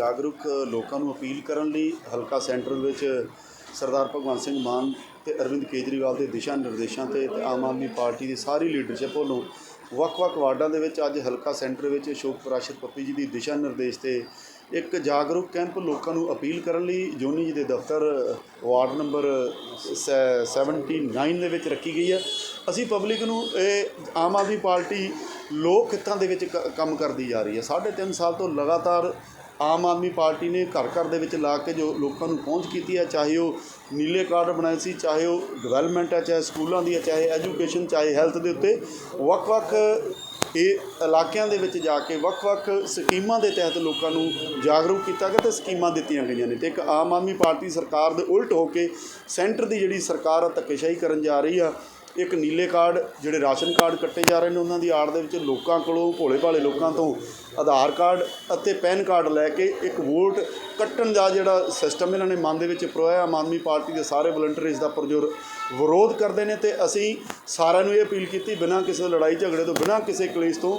ਜਾਗਰੂਕ ਲੋਕਾਂ ਨੂੰ ਅਪੀਲ ਕਰਨ ਲਈ ਹਲਕਾ ਸੈਂਟਰ ਵਿੱਚ ਸਰਦਾਰ ਭਗਵੰਤ ਸਿੰਘ ਮਾਨ ਤੇ ਅਰਵਿੰਦ ਕੇਜਰੀਵਾਲ ਦੇ ਦਿਸ਼ਾ ਨਿਰਦੇਸ਼ਾਂ ਤੇ ਤੇ ਆਮ ਆਦਮੀ ਪਾਰਟੀ ਦੀ ਸਾਰੀ ਲੀਡਰਸ਼ਿਪ ਵੱਲੋਂ ਵੱਖ-ਵੱਖ ਵਾਰਡਾਂ ਦੇ ਵਿੱਚ ਅੱਜ ਹਲਕਾ ਸੈਂਟਰ ਵਿੱਚ ਅਸ਼ੋਕ ਪ੍ਰਾਸ਼ਰ ਪੱਪੀ ਜੀ ਦੀ ਦਿਸ਼ਾ ਨਿਰਦੇਸ਼ ਤੇ ਇੱਕ ਜਾਗਰੂਕ ਕੈਂਪ ਲੋਕਾਂ ਨੂੰ ਅਪੀਲ ਕਰਨ ਲਈ ਜੋਨੀ ਜੀ ਦੇ ਦਫ਼ਤਰ ਵਾਰਡ ਨੰਬਰ ਸੈ- 79 ਦੇ ਵਿੱਚ ਰੱਖੀ ਗਈ ਹੈ। ਅਸੀਂ ਪਬਲਿਕ ਨੂੰ ਇਹ ਆਮ ਆਦਮੀ ਪਾਰਟੀ ਲੋਕ ਹਿੱਤਾਂ ਦੇ ਵਿੱਚ ਕ- ਕੰਮ ਕਰਦੀ ਜਾ ਰਹੀ ਹੈ। ਸਾਢੇ ਤਿੰਨ ਸਾਲ ਤੋਂ ਲਗਾਤਾਰ ਆਮ ਆਦਮੀ ਪਾਰਟੀ ਨੇ ਘਰ ਘਰ ਦੇ ਵਿੱਚ ਲਾ ਕੇ ਜੋ ਲੋਕਾਂ ਨੂੰ ਪਹੁੰਚ ਕੀਤੀ ਹੈ, ਚਾਹੇ ਉਹ ਨੀਲੇ ਕਾਰਡ ਬਣਾਏ ਸੀ, ਚਾਹੇ ਉਹ ਡਿਵੈਲਪਮੈਂਟ ਹੈ, ਚਾਹੇ ਸਕੂਲਾਂ ਦੀ ਹੈ, ਚਾਹੇ ਐਜੂਕੇਸ਼ਨ ਚਾਹੇ ਹੈਲਥ ਦੇ ਉੱਤੇ ਵੱਖ-ਵੱਖ ਇਹ ਇਲਾਕਿਆਂ ਦੇ ਵਿੱਚ ਜਾ ਕੇ ਵੱਖ-ਵੱਖ ਸਕੀਮਾਂ ਦੇ ਤਹਿਤ ਲੋਕਾਂ ਨੂੰ ਜਾਗਰੂਕ ਕੀਤਾ ਗਿਆ ਤੇ ਸਕੀਮਾਂ ਦਿੱਤੀਆਂ ਗਈਆਂ ਨੇ ਤੇ ਇੱਕ ਆਮ ਆਦਮੀ ਪਾਰਟੀ ਸਰਕਾਰ ਦੇ ਉਲਟ ਹੋ ਕੇ ਸੈਂਟਰ ਦੀ ਜਿਹੜੀ ਸਰਕਾਰ ਆ, ਧੱਕੇਸ਼ਾਹੀ ਕਰਨ ਜਾ ਰਹੀ ਆ ਇੱਕ ਨੀਲੇ ਕਾਰਡ ਜਿਹੜੇ ਰਾਸ਼ਨ ਕਾਰਡ ਕੱਟੇ ਜਾ ਰਹੇ ਨੇ ਉਹਨਾਂ ਦੀ ਆੜ ਦੇ ਵਿੱਚ ਲੋਕਾਂ ਕੋਲੋਂ, ਭੋਲੇ ਭਾਲੇ ਲੋਕਾਂ ਤੋਂ ਆਧਾਰ ਕਾਰਡ ਅਤੇ ਪੈਨ ਕਾਰਡ ਲੈ ਕੇ ਇੱਕ ਵੋਟ ਕੱਟਣ ਦਾ ਜਿਹੜਾ ਸਿਸਟਮ ਇਹਨਾਂ ਨੇ ਮਨ ਦੇ ਵਿੱਚ ਪਰੋਇਆ। ਆਮ ਆਦਮੀ ਪਾਰਟੀ ਦੇ ਸਾਰੇ ਵਲੰਟੀਅਰ ਇਸ ਦਾ ਪੁਰਜੋਰ ਵਿਰੋਧ ਕਰਦੇ ਨੇ ਤੇ ਅਸੀਂ ਸਾਰਿਆਂ ਨੂੰ ਇਹ ਅਪੀਲ ਕੀਤੀ, ਬਿਨਾਂ ਕਿਸੇ ਲੜਾਈ ਝਗੜੇ ਤੋਂ, ਬਿਨਾਂ ਕਿਸੇ ਕਲੇਸ਼ ਤੋਂ,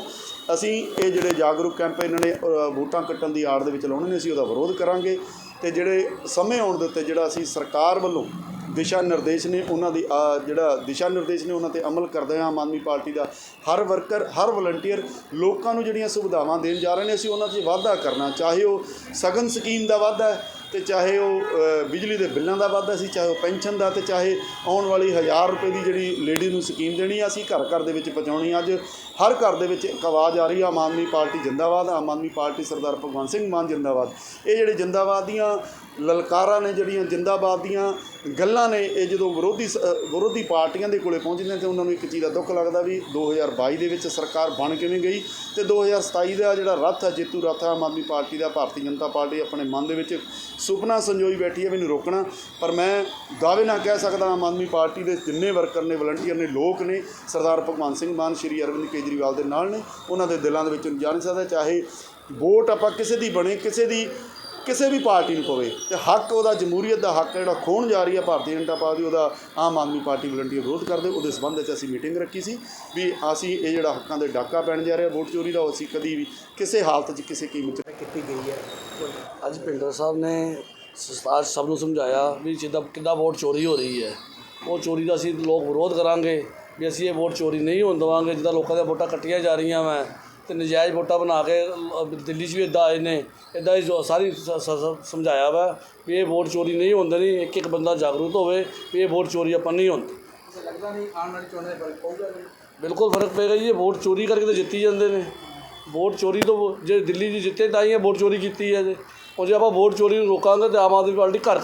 ਅਸੀਂ ਇਹ ਜਿਹੜੇ ਜਾਗਰੂਕ ਕੈਂਪ ਇਹਨਾਂ ਨੇ ਵੋਟਾਂ ਕੱਟਣ ਦੀ ਆੜ ਦੇ ਵਿੱਚ ਲਾਉਣੇ ਨੇ, ਅਸੀਂ ਉਹਦਾ ਵਿਰੋਧ ਕਰਾਂਗੇ ਤੇ ਜਿਹੜੇ ਸਮੇਂ ਆਉਣ ਦੇ ਉੱਤੇ ਜਿਹੜਾ ਅਸੀਂ ਸਰਕਾਰ ਵੱਲੋਂ ਦਿਸ਼ਾ ਨਿਰਦੇਸ਼ ਨੇ ਉਹਨਾਂ ਦੀ ਅ, ਜਿਹੜਾ ਦਿਸ਼ਾ ਨਿਰਦੇਸ਼ ਨੇ ਉਹਨਾਂ ਤੇ ਅਮਲ ਕਰਦੇ ਹਾਂ ਆਮ ਆਦਮੀ ਪਾਰਟੀ ਦਾ ਹਰ ਵਰਕਰ ਹਰ ਵਲੰਟੀਅਰ ਲੋਕਾਂ ਨੂੰ ਜਿਹੜੀਆਂ ਸੁਵਿਧਾਵਾਂ ਦੇਣ ਜਾ ਰਹੇ ਨੇ ਅਸੀਂ ਉਹਨਾਂ 'ਚ ਵਾਧਾ ਕਰਨਾ ਚਾਹੇ ਉਹ ਸਗਨ ਸਕੀਮ ਦਾ ਵਾਧਾ ਹੈ ਤੇ ਚਾਹੇ ਉਹ ਬਿਜਲੀ ਦੇ ਬਿੱਲਾਂ ਦਾ ਵਾਧਾ ਸੀ, ਚਾਹੇ ਉਹ ਪੈਨਸ਼ਨ ਦਾ, ਤੇ ਚਾਹੇ ਆਉਣ ਵਾਲੀ 1000 ਰੁਪਏ ਦੀ ਜਿਹੜੀ ਲੇਡੀ ਨੂੰ ਸਕੀਮ ਦੇਣੀ ਆ, ਅਸੀਂ ਘਰ ਘਰ ਦੇ ਵਿੱਚ ਪਹੁੰਚਾਉਣੀ ਅੱਜ ਹਰ ਘਰ ਦੇ ਵਿੱਚ ਇੱਕ ਆਵਾਜ਼ ਆ ਰਹੀ ਆ, ਆਮ ਆਦਮੀ ਪਾਰਟੀ ਜਿੰਦਾਬਾਦ, ਆਮ ਆਦਮੀ ਪਾਰਟੀ ਸਰਦਾਰ ਭਗਵੰਤ ਸਿੰਘ ਮਾਨ ਜਿੰਦਾਬਾਦ। ਇਹ ਜਿਹੜੇ ਜਿੰਦਾਬਾਦ ਦੀਆਂ ਲਲਕਾਰਾਂ ਨੇ, ਜਿਹੜੀਆਂ ਜਿੰਦਾਬਾਦ ਦੀਆਂ ਗੱਲਾਂ ਨੇ, ਇਹ ਜਦੋਂ ਵਿਰੋਧੀ ਸ- ਵਿਰੋਧੀ ਪਾਰਟੀਆਂ ਦੇ ਕੋਲੇ ਪਹੁੰਚਦੀਆਂ ਨੇ, ਤੇ ਉਹਨਾਂ ਨੂੰ ਇੱਕ ਚੀਜ਼ ਦਾ ਦੁੱਖ ਲੱਗਦਾ ਵੀ 2022 ਦੇ ਵਿੱਚ ਸਰਕਾਰ ਬਣ ਕਿਵੇਂ ਗਈ, ਤੇ 2027 ਦਾ ਜਿਹੜਾ ਰੱਥ ਹੈ ਜੇਤੂ ਰੱਥ ਹੈ ਆਮ ਆਦਮੀ ਪਾਰਟੀ ਦਾ, ਭਾਰਤੀ ਜਨਤਾ ਪਾਰਟੀ ਆਪਣੇ ਮਨ ਦੇ ਵਿੱਚ ਸੁਪਨਾ ਸੰਜੋਈ ਬੈਠੀ ਹੈ, ਮੈਨੂੰ ਰੋਕਣਾ। ਪਰ ਮੈਂ ਦਾਅਵੇ ਨਾਲ ਕਹਿ ਸਕਦਾ ਆਮ ਆਦਮੀ ਪਾਰਟੀ ਦੇ ਜਿੰਨੇ ਵਰਕਰ ਨੇ, ਵਲੰਟੀਅਰ ਨੇ, ਲੋਕ ਨੇ, ਸਰਦਾਰ ਭਗਵੰਤ ਸਿੰਘ ਮਾਨ, ਸ਼੍ਰੀ ਅਰਵਿੰਦ ਕੇਜਰੀਵਾਲ ਦੇ ਨਾਲ ਨੇ, ਉਹਨਾਂ ਦੇ ਦਿਲਾਂ ਦੇ ਵਿੱਚ ਜਾ ਸਕਦਾ, ਚਾਹੇ ਵੋਟ ਆਪਾਂ ਕਿਸੇ ਦੀ ਬਣੇ, ਕਿਸੇ ਦੀ ਕਿਸੇ ਵੀ ਪਾਰਟੀ ਨੂੰ ਪਵੇ ਤੇ ਹੱਕ ਉਹਦਾ ਜਮਹੂਰੀਅਤ ਦਾ ਹੱਕ ਜਿਹੜਾ ਖੋਣ ਜਾ ਰਹੀ ਹੈ ਭਾਰਤੀ ਜਨਤਾ ਪਾਰਟੀ ਉਹਦਾ ਆਮ ਆਦਮੀ ਪਾਰਟੀ ਵਲੰਟੀਅਰ ਵਿਰੋਧ ਕਰਦੇ ਉਹਦੇ ਸੰਬੰਧ ਵਿੱਚ ਅਸੀਂ ਮੀਟਿੰਗ ਰੱਖੀ ਸੀ ਵੀ ਅਸੀਂ ਇਹ ਜਿਹੜਾ ਹੱਕਾਂ ਦੇ ਡਾਕਾ ਪੈਣ ਜਾ ਰਿਹਾ ਵੋਟ ਚੋਰੀ ਦਾ ਉਹ ਅਸੀਂ ਕਦੀ ਵੀ ਕਿਸੇ ਹਾਲਤ 'ਚ ਕਿਸੇ ਕੀਮਤ 'ਚ ਕੀਤੀ ਗਈ ਹੈ? ਅੱਜ ਭਿੰਡਰ ਸਾਹਿਬ ਨੇ ਸ- ਅੱਜ ਸਭ ਨੂੰ ਸਮਝਾਇਆ ਵੀ ਜਿੱਦਾਂ ਕਿੱਦਾਂ ਵੋਟ ਚੋਰੀ ਹੋ ਰਹੀ ਹੈ। ਉਹ ਚੋਰੀ ਦਾ ਅਸੀਂ ਲੋਕ ਵਿਰੋਧ ਕਰਾਂਗੇ ਵੀ ਅਸੀਂ ਇਹ ਵੋਟ ਚੋਰੀ ਨਹੀਂ ਹੋਣ ਦੇਵਾਂਗੇ ਜਿੱਦਾਂ ਲੋਕਾਂ ਦੀਆਂ ਵੋਟਾਂ ਕੱਟੀਆਂ ਜਾ ਰਹੀਆਂ ਵਾ। ਤੇ ਨਜਾਇਜ਼ ਵੋਟਾਂ ਬਣਾ ਕੇ ਦਿੱਲੀ 'ਚ ਵੀ ਇਦਾਂ ਆਏ ਨੇ ਇਦਾਂ ਹੀ ਸਾਰੀ ਸਮਝਾਇਆ ਵਾ ਵੀ ਇਹ ਵੋਟ ਚੋਰੀ ਨਹੀਂ ਹੋਣ ਦੇਣੀ ਇੱਕ ਇੱਕ ਬੰਦਾ ਜਾਗਰੂਕ ਹੋਵੇ ਵੀ ਇਹ ਵੋਟ ਚੋਰੀ ਆਪਾਂ ਨਹੀਂ ਹੋਣ ਲੱਗਦਾ ਨਹੀਂ ਆਉਣ ਵਾਲੀ ਚੋਣਾਂ ਦੇ ਫ਼ਰਕ ਪਊਗਾ ਨਹੀਂ ਬਿਲਕੁਲ ਫ਼ਰਕ ਪਏਗਾ ਜੀ ਇਹ ਵੋਟ ਚੋਰੀ ਕਰਕੇ ਤਾਂ ਜਿੱਤੀ ਜਾਂਦੇ ਨੇ। ਵੋਟ ਚੋਰੀ ਤੋਂ ਜੇ ਦਿੱਲੀ 'ਚ ਜਿੱਤੇ ਤਾਂ ਹੀ ਇਹ ਵੋਟ ਚੋਰੀ ਕੀਤੀ ਹੈ ਜੇ। ਉਹ ਜੇ ਆਪਾਂ ਵੋਟ ਚੋਰੀ ਨੂੰ ਰੋਕਾਂਗੇ ਤਾਂ ਆਮ ਆਦਮੀ ਪਾਰਟੀ ਘਰ